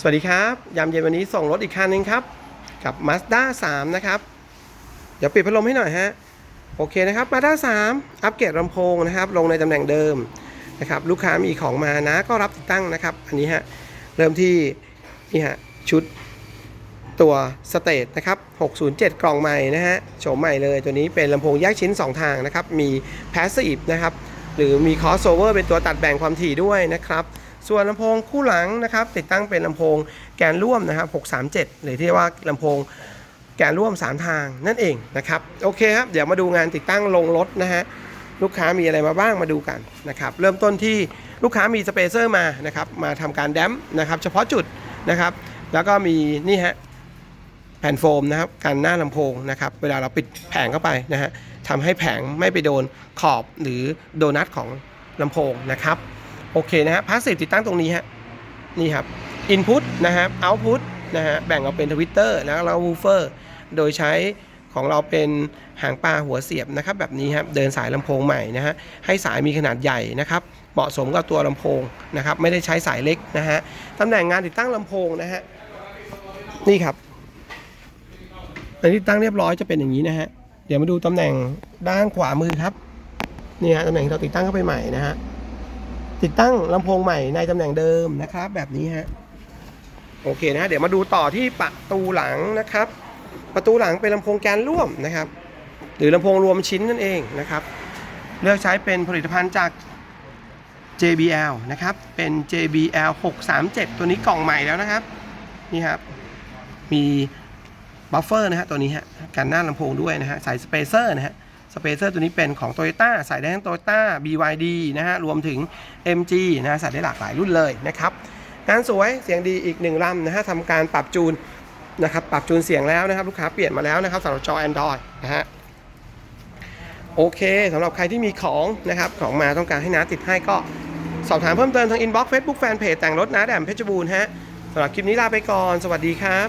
สวัสดีครับยามเย็นวันนี้ส่งรถอีกคันหนึงครับ กับ Mazda 3 นะครับ เดี๋ยวปิดพัดลมให้หน่อยฮะ โอเคนะครับ Mazda 3 อัปเกรดลำโพงนะครับ ลงในตำแหน่งเดิมนะครับ ลูกค้ามีของมานะก็รับติดตั้งนะครับ อันนี้ฮะ เริ่มที่นี่ฮะ ชุดตัวสเตทนะครับ 607 กล่องใหม่นะฮะ โฉมใหม่เลย ตัวนี้เป็นลำโพงแยกชิ้น 2 ทางนะครับ มี Passive นะครับ หรือมี crossover เป็นตัวตัดแบ่งความถี่ด้วยนะครับ ส่วนลำโพงคู่หลังนะครับติดตั้งเป็นลำโพงแกนร่วมนะครับ637 หรือที่เรียกว่าลำโพงแกนร่วม 3 ทางนั่นเองนะครับโอเคครับเดี๋ยวมาดูงานติดตั้งลงรถนะฮะลูกค้ามีอะไรมาบ้างมาดูกันนะครับเริ่มต้นที่ลูกค้ามีสเปเซอร์มานะครับมาทำการแดมนะครับเฉพาะจุดนะครับแล้วก็มีนี่ฮะแผ่นโฟมนะครับกันหน้าลำโพงนะครับเวลาเราปิดแผงเข้าไปนะฮะทำให้แผงไม่ไปโดนขอบหรือโดนัทของลำโพงนะครับ โอเคนะฮะพาสซีฟติดตั้งตรงนี้ฮะนี่ครับอินพุตนะครับเอาพุตนะฮะแบ่งออกเป็นทวิตเตอร์แล้วเราวูเฟอร์โดยใช้ของเราเป็นหางปลาหัวเสียบนะครับแบบนี้ครับเดินสายลำโพงใหม่นะฮะให้สายมีขนาดใหญ่นะครับเหมาะสมกับตัวลำโพงนะครับไม่ได้ใช้สายเล็กนะฮะตำแหน่งงานติดตั้งลำโพงนะฮะนี่ครับอันนี้ตั้งเรียบร้อยจะเป็นอย่างนี้นะฮะเดี๋ยวมาดูตำแหน่งด้านขวามือครับนี่ฮะตำแหน่งที่เราติดตั้งเข้าไปใหม่นะฮะ ติดตั้งลำโพงใหม่ในตำแหน่งเดิมนะครับ แบบนี้ฮะโอเคนะฮะเดี๋ยวมาดูต่อที่ประตูหลังนะครับ ประตูหลังเป็นลำโพงแกนร่วมนะครับ หรือลำโพงรวมชิ้นนั่นเองนะครับ เลือกใช้เป็นผลิตภัณฑ์จาก JBL นะครับ เป็น JBL 637 ตัวนี้กล่องใหม่แล้วนะครับ นี่ครับ มีบัฟเฟอร์นะฮะตัวนี้ฮะกันหน้าลำโพงด้วยนะฮะสายสเปเซอร์นะฮะ สเปเซอร์ตัวนี้เป็นของ Toyota ใส่ได้ทั้ง Toyota BYD นะฮะรวมถึง MG นะฮะใส่ได้หลากหลายรุ่นเลยนะครับงานสวยเสียงดีอีกหนึ่งลำนะฮะทำการปรับจูนนะครับปรับจูนเสียงแล้วนะครับลูกค้าเปลี่ยนมาแล้วนะครับสำหรับจอ Android นะฮะโอเคสำหรับใครที่มีของนะครับของมาต้องการให้น้าติดให้ก็สอบถามเพิ่มเติมทาง inbox Facebook Fanpage แต่งรถน้าแดมเพชรบูรณ์ฮะสำหรับคลิปนี้ลาไปก่อน สวัสดีครับ